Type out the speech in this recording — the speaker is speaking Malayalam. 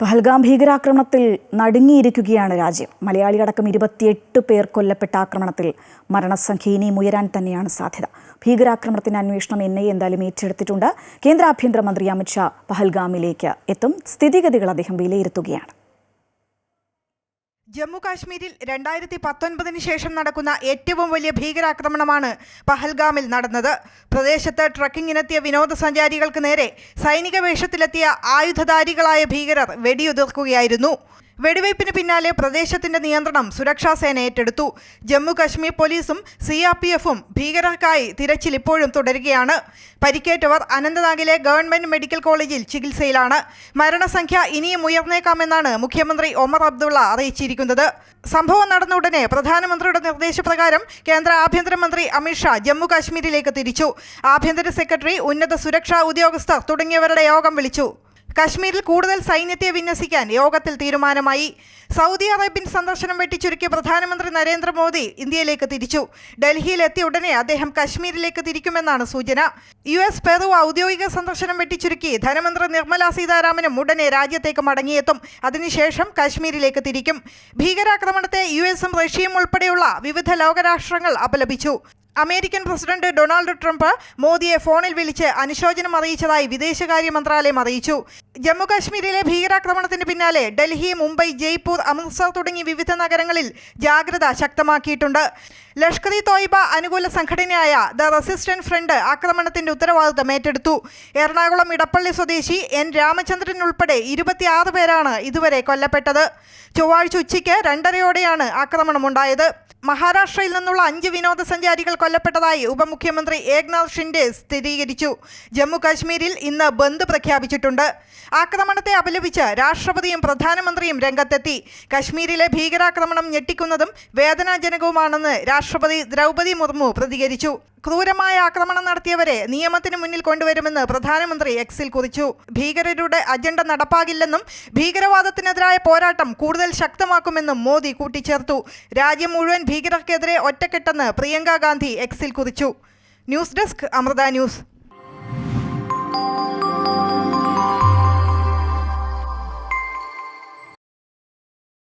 പഹൽഗാം ഭീകരാക്രമണത്തിൽ നടുങ്ങിയിരിക്കുകയാണ് രാജ്യം. മലയാളിയടക്കം ഇരുപത്തിയെട്ട് പേർ കൊല്ലപ്പെട്ട ആക്രമണത്തിൽ മരണസംഖ്യ ഇനിയും ഉയരാൻ തന്നെയാണ് സാധ്യത. ഭീകരാക്രമണത്തിന് അന്വേഷണം ഐ എന്തായാലും ഏറ്റെടുത്തിട്ടുണ്ട്. കേന്ദ്ര ആഭ്യന്തരമന്ത്രി അമിത്ഷാ പഹൽഗാമിലേക്ക് എത്തും. സ്ഥിതിഗതികൾ അദ്ദേഹം വിലയിരുത്തുകയാണ്. ജമ്മു കാശ്മീരിൽ രണ്ടായിരത്തി പത്തൊൻപതിന് ശേഷം നടക്കുന്ന ഏറ്റവും വലിയ ഭീകരാക്രമണമാണ് പഹൽഗാമിൽ നടന്നത്. പ്രദേശത്ത് ട്രക്കിങ്ങിനെത്തിയ വിനോദസഞ്ചാരികൾക്ക് നേരെ സൈനിക വേഷത്തിലെത്തിയ ആയുധധാരികളായ ഭീകരർ വെടിയുതിർക്കുകയായിരുന്നു. വെടിവയ്പ്പിന് പിന്നാലെ പ്രദേശത്തിന്റെ നിയന്ത്രണം സുരക്ഷാസേന ഏറ്റെടുത്തു. ജമ്മു കശ്മീർ പോലീസും സി ആർ പി എഫും ഭീകരർക്കായി തിരച്ചിൽ ഇപ്പോഴും തുടരുകയാണ്. പരിക്കേറ്റവർ അനന്തനാഗിലെ ഗവൺമെന്റ് മെഡിക്കൽ കോളേജിൽ ചികിത്സയിലാണ്. മരണസംഖ്യ ഇനിയും ഉയർന്നേക്കാമെന്നാണ് മുഖ്യമന്ത്രി ഒമർ അബ്ദുള്ള അറിയിച്ചിരിക്കുന്നത്. സംഭവം നടന്ന ഉടനെ പ്രധാനമന്ത്രിയുടെ നിർദ്ദേശപ്രകാരം കേന്ദ്ര ആഭ്യന്തരമന്ത്രി അമിത്ഷാ ജമ്മു കാശ്മീരിലേക്ക് തിരിച്ചു. ആഭ്യന്തര സെക്രട്ടറി ഉന്നത സുരക്ഷാ ഉദ്യോഗസ്ഥർ തുടങ്ങിയവരുടെ യോഗം വിളിച്ചു. കശ്മീരിൽ കൂടുതൽ സൈന്യത്തെ വിന്യസിക്കാൻ യോഗത്തിൽ തീരുമാനമായി. സൗദി അറേബ്യൻ സന്ദർശനം വെട്ടിച്ചുരുക്കിയ പ്രധാനമന്ത്രി നരേന്ദ്രമോദി ഇന്ത്യയിലേക്ക് തിരിച്ചു. ഡൽഹിയിൽ എത്തിയ ഉടനെ അദ്ദേഹം കശ്മീരിലേക്ക് തിരിക്കുമെന്നാണ് സൂചന. യു എസ് പെറു ഔദ്യോഗിക സന്ദർശനം വെട്ടിച്ചുരുക്കി ധനമന്ത്രി നിർമ്മല സീതാരാമനും ഉടനെ രാജ്യത്തേക്ക് മടങ്ങിയെത്തും. അതിനുശേഷം കശ്മീരിലേക്ക് തിരിക്കും. ഭീകരാക്രമണത്തെ യു എസും റഷ്യയും ഉൾപ്പെടെയുള്ള വിവിധ ലോകരാഷ്ട്രങ്ങൾ അപലപിച്ചു. അമേരിക്കൻ പ്രസിഡന്റ് ഡൊണാൾഡ് ട്രംപ് മോദിയെ ഫോണിൽ വിളിച്ച് അനുശോചനം അറിയിച്ചതായി വിദേശകാര്യ മന്ത്രാലയം അറിയിച്ചു. ജമ്മുകാശ്മീരിലെ ഭീകരാക്രമണത്തിന് പിന്നാലെ ഡൽഹി മുംബൈ ജയ്പൂർ അമൃത്സർ തുടങ്ങി വിവിധ നഗരങ്ങളിൽ ജാഗ്രത ശക്തമാക്കിയിട്ടുണ്ട്. ലഷ്കർ ഇ തോയ്ബ അനുകൂല സംഘടനയായ ദ റെസിസ്റ്റന്റ് ഫ്രണ്ട് ആക്രമണത്തിന്റെ ഉത്തരവാദിത്തം ഏറ്റെടുത്തു. എറണാകുളം ഇടപ്പള്ളി സ്വദേശി എൻ രാമചന്ദ്രൻ ഉൾപ്പെടെ ഇരുപത്തിയാറ് പേരാണ് ഇതുവരെ കൊല്ലപ്പെട്ടത്. ചൊവ്വാഴ്ച ഉച്ചയ്ക്ക് രണ്ടരയോടെയാണ് ആക്രമണമുണ്ടായത് മഹാരാഷ്ട്രയിൽ നിന്നുള്ള അഞ്ച് വിനോദസഞ്ചാരികൾ കൊല്ലപ്പെട്ടതായി ഉപമുഖ്യമന്ത്രി ഏക്നാഥ് ഷിൻഡെ സ്ഥിരീകരിച്ചു. ജമ്മു കാശ്മീരിൽ ഇന്ന് ബന്ദ് പ്രഖ്യാപിച്ചിട്ടുണ്ട്. ആക്രമണത്തെ അപലപിച്ച് രാഷ്ട്രപതിയും പ്രധാനമന്ത്രിയും രംഗത്തെത്തി. കശ്മീരിലെ ഭീകരാക്രമണം ഞെട്ടിക്കുന്നതും വേദനാജനകവുമാണെന്ന് രാഷ്ട്രപതി ദ്രൗപദി മുർമു പ്രതികരിച്ചു. ക്രൂരമായ ആക്രമണം നടത്തിയവരെ നിയമത്തിന് മുന്നിൽ കൊണ്ടുവരുമെന്ന് പ്രധാനമന്ത്രി എക്സിൽ കുറിച്ചു. ഭീകരരുടെ അജണ്ട നടപ്പാകില്ലെന്നും ഭീകരവാദത്തിനെതിരായ പോരാട്ടം കൂടുതൽ ശക്തമാക്കുമെന്നും മോദി കൂട്ടിച്ചേർത്തു. രാജ്യം മുഴുവൻ ഭീകരർക്കെതിരെ ഒറ്റക്കെട്ടെന്ന് പ്രിയങ്ക ഗാന്ധി എക്സിൽ കുതിച്ചു. News desk Amrita news.